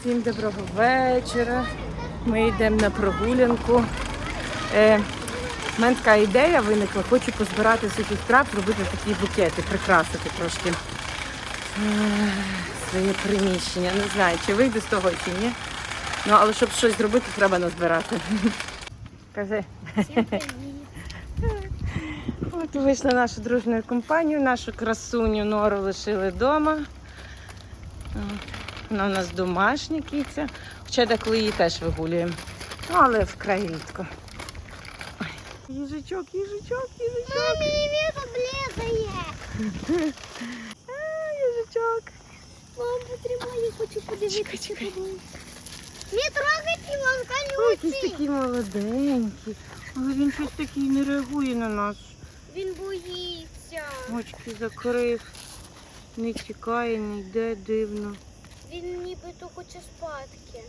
Всім доброго вечора. Ми йдемо на прогулянку. Е, в мене така ідея виникла. Хочу позбирати сухих трав, зробити такі букети, прикрасити трошки е, своє приміщення. Не знаю, чи вийде з того, чи ні. Ну, але щоб щось зробити, треба назбирати. Кажи. От вийшла нашу дружною компанію, нашу красуню нору лишили вдома. Вона у нас домашня киця. Хоча деколи її теж вигулюємо. Ну, але вкрай рідко. Їжачок, їжачок, їжачок. Мамі, він облізає. Їжачок. Мам, потримай, я хочу подивитися. чекай. Не трогайте, він Ой, якийсь такий молоденький. Але він щось такий не реагує на нас. Він боїться. Очки закрив. Не тікає, не йде дивно. Він нібито хоче спадки.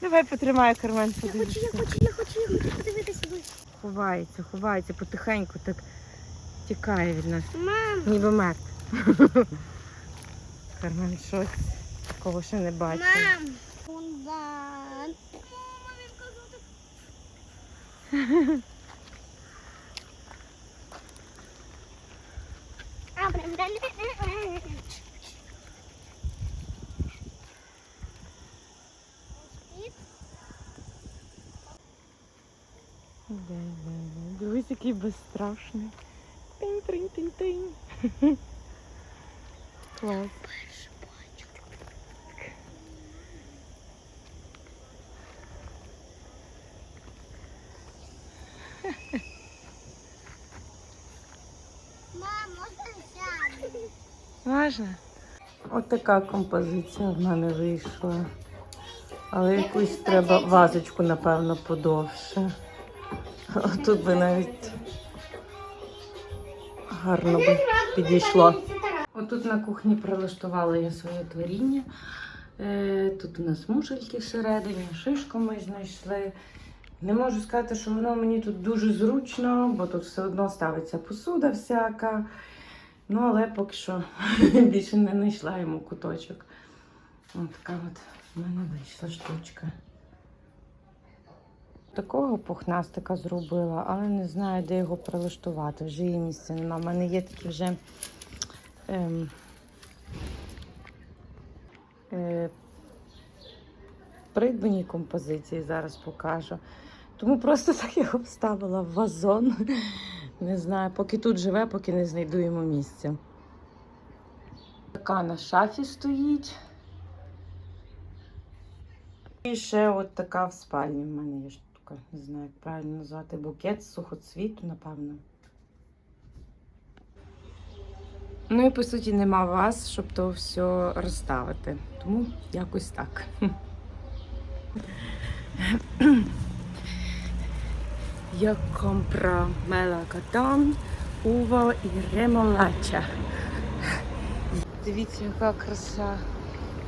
Давай потримай карман, Я хочу, я хочу, я хочу, я хочу подивитися. Ховається, ховається, потихеньку так тікає від нас. Мам, Ніби мертв. Кармен щось такого ще не бачив. мам. Фундан. Мама, він казав так. А, прям далі. Спить? Де, де, де. Дивись, який безстрашний. тинь тинь тинь тинь Клас. Можна? От така композиція в мене вийшла. Але якусь треба вазочку, напевно, подовше. Тут би навіть гарно би підійшло. Отут на кухні прилаштувала я своє творіння. Е, Тут у нас мушельки всередині, шишку ми знайшли. Не можу сказати, що воно мені тут дуже зручно, бо тут все одно ставиться посуда всяка. Ну, але поки що більше не знайшла йому куточок. Ось така от в мене вийшла штучка. Такого пухнастика зробила, але не знаю, де його прилаштувати. Вже її місця нема. У мене є такі вже ем, е, придбані композиції, зараз покажу. Тому просто так його вставила в вазон. Не знаю, поки тут живе, поки не знайду йому місця. Така на шафі стоїть. І ще от така в спальні в мене є штука. Не знаю, як правильно назвати букет сухоцвіту, напевно. Ну і по суті нема вас, щоб то все розставити. Тому якось так. Я compra melagaton, уво і ремолача. Дивіться, яка краса.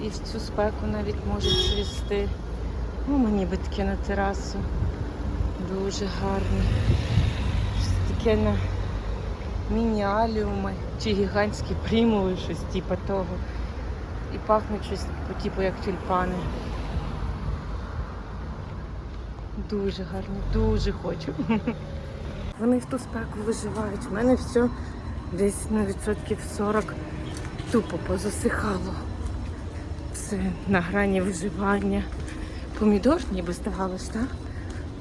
І в цю спеку навіть може цвісти. Ну, мені би таке на терасу. Дуже. Щось таке на міні-аліуми чи гігантські примули, щось типу того. І пахнуть щось по типу як тюльпани. Дуже гарно, дуже хочу. Вони в ту спеку виживають. У мене все десь на відсотків 40 тупо позасихало. Все на грані виживання. Помідор ніби здавалось, так?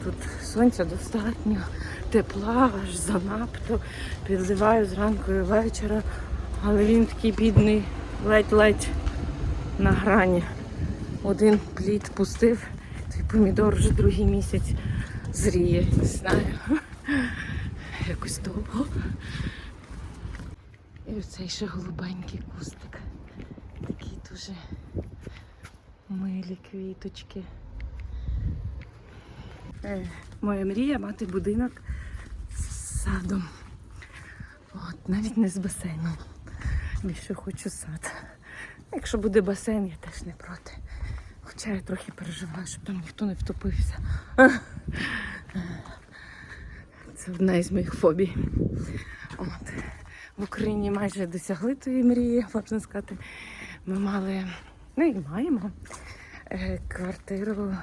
Тут сонця достатньо, тепла, аж занадто. Підливаю зранку і вечора, але він такий бідний, ледь-ледь на грані. Один плід пустив, той помідор вже другий місяць зріє, не знаю. Якось довго. І оцей ще голубенький кустик. Такі дуже милі квіточки. Моя мрія мати будинок з садом. От, навіть не з басейном. Більше хочу сад. Якщо буде басейн, я теж не проти. Хоча я трохи переживаю, щоб там ніхто не втопився. Це одна із моїх фобій. От. В Україні майже досягли тої мрії, можна сказати. Ми мали, ну і маємо е, квартиру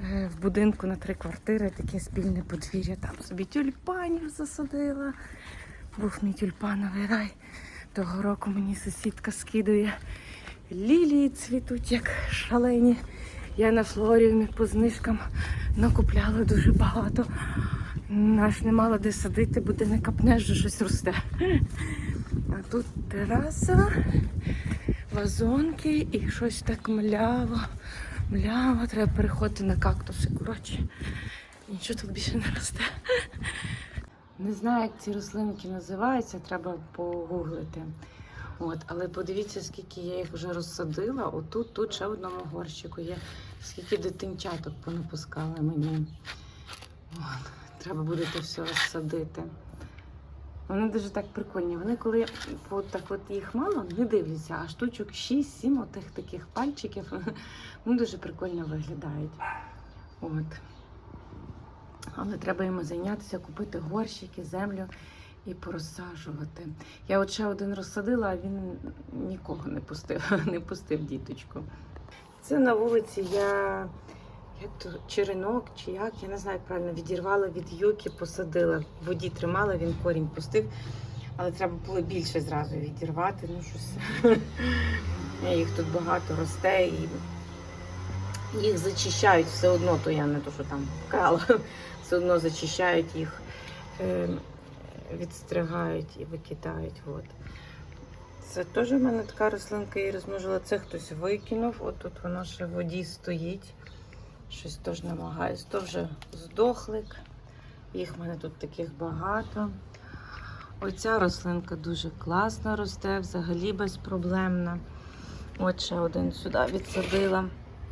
в будинку на три квартири, таке спільне подвір'я. Там собі тюльпанів засадила. Був мій тюльпановий рай. Того року мені сусідка скидує. Лілії цвітуть, як шалені. Я на флоріумі по знижкам накупляла дуже багато. Наш не мала де садити, бо ти не капнеш, що щось росте. А тут тераса, вазонки і щось так мляво. Мляво, треба переходити на кактуси. Коротше, нічого тут більше не росте. Не знаю, як ці рослинки називаються, треба погуглити. От, але подивіться, скільки я їх вже розсадила. Отут, тут ще в одному горщику є, скільки дитинчаток понапускали мені. От, треба буде це все розсадити. Вони дуже так прикольні. Вони коли от так от їх мало, не дивляться, а штучок 6-7 отих таких пальчиків. Вони дуже прикольно виглядають. От. Але треба йому зайнятися, купити горщики, землю і порозсаджувати. Я от ще один розсадила, а він нікого не пустив, не пустив діточку. Це на вулиці я черенок чи як, я не знаю, як правильно відірвала від юки, посадила. В воді тримала, він корінь пустив. Але треба було більше зразу відірвати. Ну, щось. Їх тут багато росте і їх зачищають все одно, то я не то, що там крала, все одно зачищають їх, е, відстригають і викидають. От. Це теж в мене така рослинка і розмножила. Це хтось викинув. От тут воно ще в воді стоїть. Щось теж намагаюсь. То вже здохлик. Їх в мене тут таких багато. Оця рослинка дуже класно росте, взагалі безпроблемна. От ще один сюди відсадила.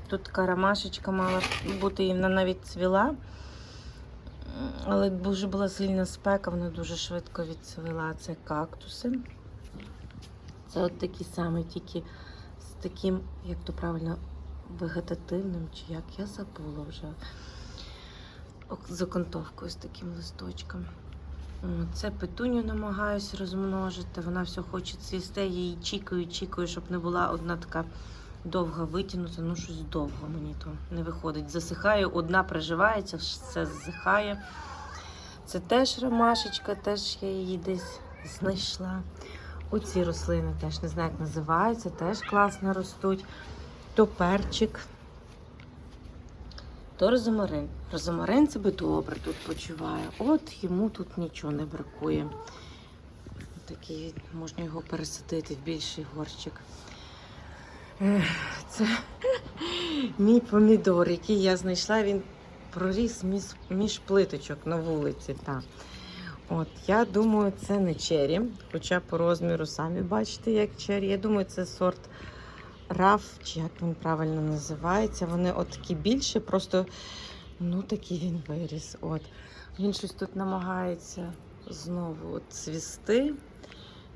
Тут така ромашечка мала бути, і вона навіть цвіла. Але дуже була сильна спека, вона дуже швидко відцвіла. Це кактуси. Це от такі самі, тільки з таким, як то правильно, вегетативним, чи як я забула вже. З окантовкою з таким листочком. Це петуню намагаюся розмножити. Вона все хоче цвісти, я її чікаю, чікаю, щоб не була одна така довга витягнута. Ну, щось довго мені то не виходить. Засихає, одна приживається, все засихає. Це теж ромашечка, теж я її десь знайшла. Оці рослини теж не знаю, як називаються, теж класно ростуть. То перчик, то розомарин. Розомарин себе добре тут почуває. От йому тут нічого не бракує. Такий, можна його пересадити в більший горщик. Це мій помідор, який я знайшла, він проріс між, між плиточок на вулиці. Так. От, я думаю, це не чері, хоча по розміру самі бачите, як чері. Я думаю, це сорт раф, чи як він правильно називається. Вони от такі більші, просто ну такий він виріс. От. Він щось тут намагається знову от цвісти.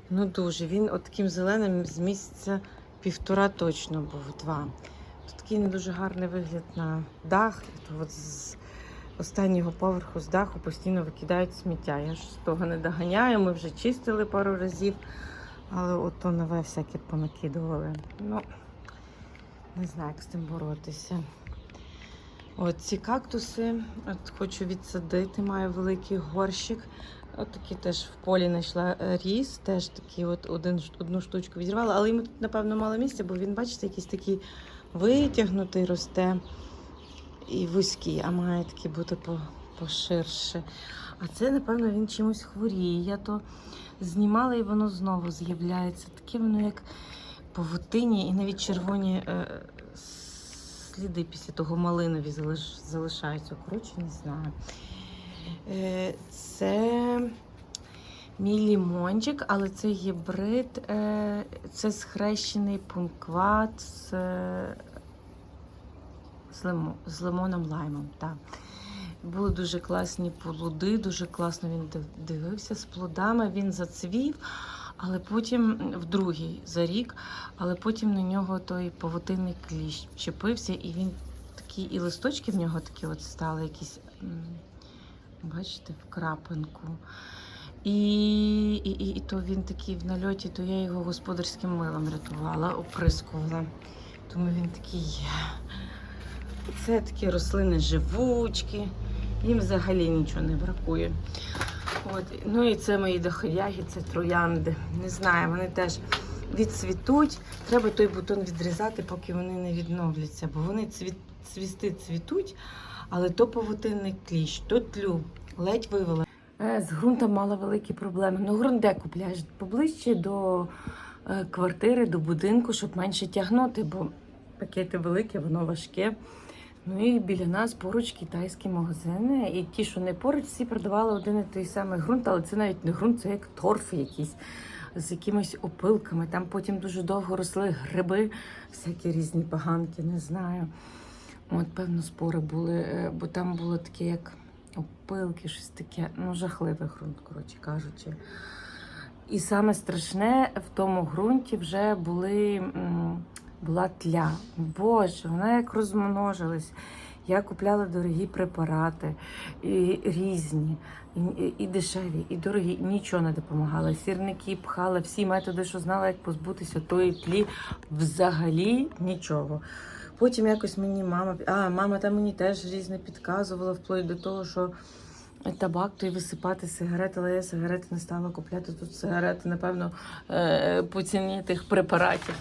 Ну дуже. Він от таким зеленим з місяця півтора точно був, два. Тут такий не дуже гарний вигляд на дах. І от з останнього поверху з даху постійно викидають сміття. Я ж з того не доганяю. Ми вже чистили пару разів, але ото нове всяке понакидували. Ну, не знаю, як з цим боротися. От ці кактуси от хочу відсадити, маю великий горщик. От такі теж в полі знайшла е, ріс, теж такий от один, одну штучку відірвала, але йому тут, напевно, мало місця, бо він, бачите, якийсь такий витягнутий росте і вузький, а має такий бути по, поширше. А це, напевно, він чимось хворіє. Я то знімала і воно знову з'являється. Таке воно як павутині і навіть червоні е, сліди після того малинові залиш, залишаються. Коротше, не знаю. Е, це мій лімончик, але це гібрид, е, це схрещений пункват з, е, з, лимо, з лимоном лаймом. Так. Були дуже класні плоди, дуже класно він дивився з плодами. Він зацвів, але потім в другий за рік, але потім на нього той павутинний кліщ чепився, і він такі, і листочки в нього такі от стали, якісь, бачите, в крапинку. І, і, і, і то він такий в нальоті, то я його господарським милом рятувала, оприскувала. Тому він такий. Це такі рослини живучки, їм взагалі нічого не бракує. От. Ну і це мої доходяги, це троянди. Не знаю, вони теж відцвітуть. Треба той бутон відрізати, поки вони не відновляться, бо вони цвіт, цвісти цвітуть, але то павутинний кліщ, то тлю, ледь вивела. Е, З ґрунтом мала великі проблеми. Ну, ґрунт де купляєш? Поближче до е, квартири, до будинку, щоб менше тягнути, бо пакети великі, воно важке. Ну і біля нас поруч китайські магазини. І ті, що не поруч, всі продавали один і той самий ґрунт, але це навіть не ґрунт, це як торф якийсь з якимись опилками. Там потім дуже довго росли гриби, всякі різні поганки, не знаю. От, певно, спори були, е, бо там було таке, як опилки, щось таке. Ну, жахливий ґрунт, коротше кажучи. І саме страшне в тому ґрунті вже були, була тля. Боже, вона як розмножилась. Я купляла дорогі препарати, і різні, і, і, дешеві, і дорогі, і нічого не допомагало. Сірники пхала, всі методи, що знала, як позбутися тої тлі, взагалі нічого. Потім якось мені мама, а мама там мені теж різне підказувала, вплоть до того, що табак, то й висипати сигарети, але я сигарети не стала купляти. Тут сигарети, напевно, е, по ціні тих препаратів.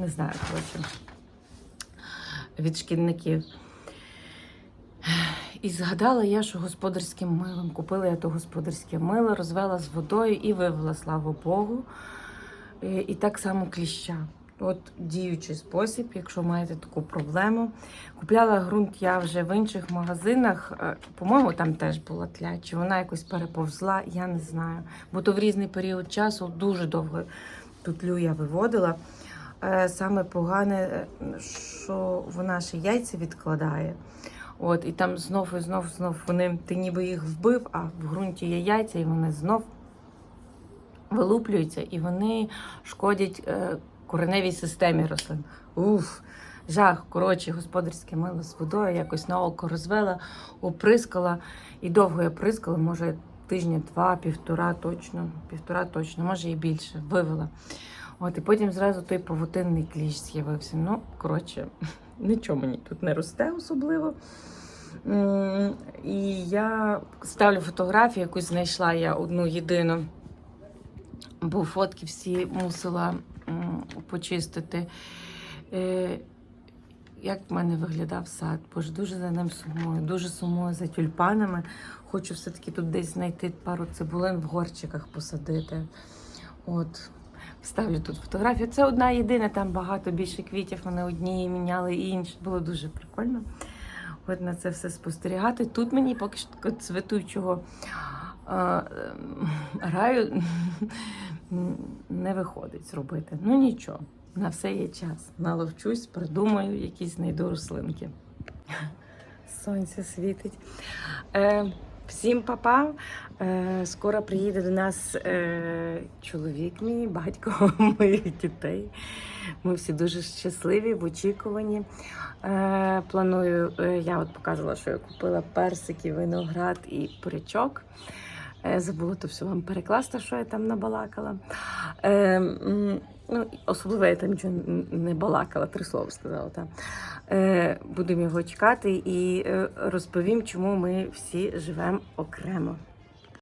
Не знаю, коротше, від шкідників. І згадала я, що господарським милом. Купила я то господарське мило, розвела з водою і вивела, слава Богу. І, так само кліща. От діючий спосіб, якщо маєте таку проблему. Купляла ґрунт я вже в інших магазинах. Е, По-моєму, там теж була тля, чи вона якось переповзла, я не знаю. Бо то в різний період часу дуже довго ту тлю я виводила. Е, Саме погане, е, що вона ще яйця відкладає. От, і там знов і знов, знов вони, ти ніби їх вбив, а в ґрунті є яйця, і вони знов вилуплюються, і вони шкодять е, кореневій системі рослин. Уф, жах. Коротше, господарське мило з водою якось на око розвела, оприскала. І довго я прискала, може тижня два, півтора точно, півтора точно, може і більше, вивела. От, і потім зразу той павутинний кліщ з'явився. Ну, коротше, нічого мені тут не росте особливо. І я ставлю фотографію, якусь знайшла я одну єдину, бо фотки всі мусила почистити. Е, Як в мене виглядав сад? Боже, дуже за ним сумую, дуже сумую за тюльпанами. Хочу все-таки тут десь знайти пару цибулин в горчиках посадити. От, Ставлю тут фотографію. Це одна єдина, там багато більше квітів. Вони одні міняли і інші. Було дуже прикольно. От на це все спостерігати. Тут мені поки що такого цвітучого а, ем, раю не виходить зробити. Ну нічого, на все є час. Наловчусь, придумаю, якісь знайду рослинки. Сонце світить. Е, всім папа. Е, скоро приїде до нас е, чоловік мій, батько моїх дітей. Ми всі дуже щасливі в очікуванні. Е, планую, я от показувала, що я купила персики, виноград і порячок. Е, забула то все вам перекласти, що я там набалакала. Ну, особливо я там нічого не балакала, три слова сказала. Там. Е, будемо його чекати і е, розповім, чому ми всі живемо окремо.